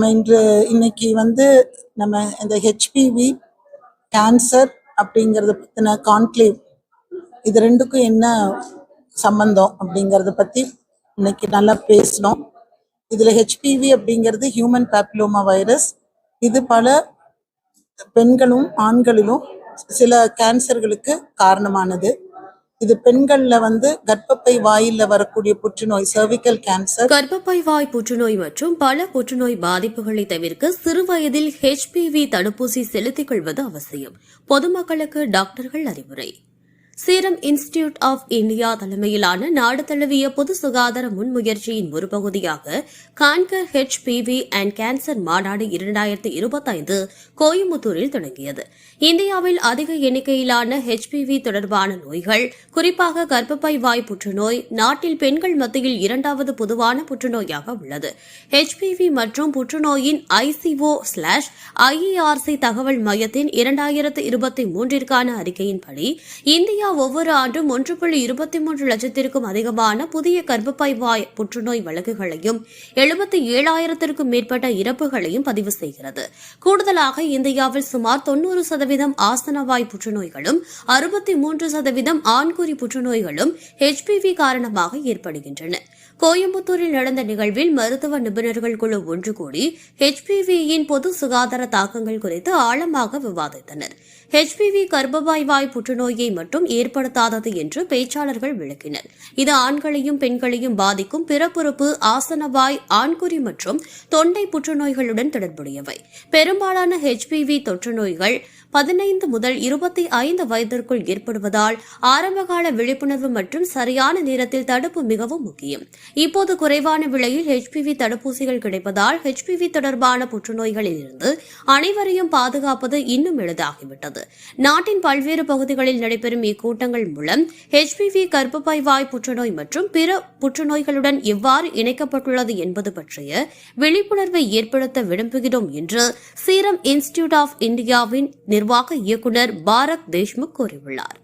நம்ம இன்று இன்னைக்கு வந்து நம்ம இந்த ஹெச்பிவி கேன்சர் அப்படிங்கறத பத்தின கான்க்ளேவ் இது ரெண்டுக்கும் என்ன சம்பந்தம் அப்படிங்கறத பத்தி இன்னைக்கு நல்லா பேசணும். இதுல ஹெச்பிவி அப்படிங்கிறது ஹியூமன் பேப்லோமா வைரஸ் இது பல பெண்களும் ஆண்களிலும் சில கேன்சர்களுக்கு காரணமானது. இது பெண்கள்ல வந்து கர்ப்பப்பை வாயில வரக்கூடிய புற்றுநோய் சர்விக்கல் கேன்சர் கர்ப்பப்பை வாய் புற்றுநோய் மற்றும் பல புற்றுநோய் பாதிப்புகளை தவிர்க்க சிறுவயதில் ஹெச்பிவி தடுப்பூசி செலுத்திக் கொள்வது அவசியம். பொதுமக்களுக்கு டாக்டர்கள் அறிவுரை. சீரம் இன்ஸ்டிடியூட் ஆஃப் இந்தியா தலைமையிலான நாடு தழுவிய பொது சுகாதார முன்முயற்சியின் ஒரு பகுதியாக கான்கர் ஹெச்பிவி அண்ட் கேன்சர் மாநாடு இரண்டாயிரத்தி இருபத்தைந்து கோயம்புத்தூரில் தொடங்கியது. இந்தியாவில் அதிக எண்ணிக்கையிலான ஹெச்பிவி தொடர்பான நோய்கள் குறிப்பாக கர்ப்பப்பை வாய் புற்றுநோய் நாட்டில் பெண்கள் மத்தியில் இரண்டாவது பொதுவான புற்றுநோயாக உள்ளது. ஹெச்பிவி மற்றும் புற்றுநோயின் ஐசிஓ ஸ்லாஷ் ஐஇஆர்சி தகவல் மையத்தின் இரண்டாயிரத்து இருபத்தி மூன்றிற்கான அறிக்கையின்படி இந்தியா இந்தியா ஒவ்வொரு ஆண்டும் ஒன்று புள்ளி இருபத்தி மூன்று லட்சத்திற்கும் அதிகமான புதிய கர்ப்பப்பை வாய் புற்றுநோய் வழக்குகளையும் எழுபத்தி ஏழாயிரத்திற்கும் மேற்பட்ட இறப்புகளையும் பதிவு செய்கிறது. கூடுதலாக இந்தியாவில் சுமார் தொன்னூறு சதவீதம் ஆசனவாய் புற்றுநோய்களும் அறுபத்தி மூன்று சதவீதம் ஆண்குறி புற்றுநோய்களும் ஹெச்பிவி காரணமாக ஏற்படுகின்றன. கோயம்புத்தூரில் நடந்த நிகழ்வில் மருத்துவ நிபுணர்கள் குழு ஒன்று கூடி ஹெச்பிவியின் பொது சுகாதார தாக்கங்கள் குறித்து ஆழமாக விவாதித்தனர். ஹெச்பிவி கர்ப்பவாய் வாய் புற்றுநோயை மட்டும் ஏற்படுத்தாதது என்று பேச்சாளர்கள் விளக்கினர். இது ஆண்களையும் பெண்களையும் பாதிக்கும் பிறப்புறுப்பு ஆசனவாய் ஆண்குறி மற்றும் தொண்டை புற்றுநோய்களுடன் தொடர்புடையவை. பெரும்பாலான ஹெச்பிவி தொற்று நோய்கள் பதினைந்து முதல் இருபத்தி ஐந்து வயதிற்குள் ஏற்படுவதால் ஆரம்பகால விழிப்புணர்வு மற்றும் சரியான நேரத்தில் தடுப்பு மிகவும் முக்கியம். இப்போது குறைவான விலையில் ஹெச்பிவி தடுப்பூசிகள் கிடைப்பதால் ஹெச்பிவி தொடர்பான புற்றுநோய்களில் இருந்து அனைவரையும் பாதுகாப்பது இன்னும் எளிதாகிவிட்டது. நாட்டின் பல்வேறு பகுதிகளில் நடைபெறும் கூட்டங்கள் மூலம் ஹெச்பிவி கர்ப்பப்பை வாய் புற்றுநோய் மற்றும் பிற புற்றுநோய்களுடன் எவ்வாறு இணைக்கப்பட்டுள்ளது என்பது பற்றிய விழிப்புணர்வை ஏற்படுத்த விரும்புகிறோம் என்று சீரம் இன்ஸ்டிடியூட் ஆஃப் இந்தியாவின் நிர்வாக இயக்குநர் பாரத் தேஷ்முக் கூறியுள்ளார்.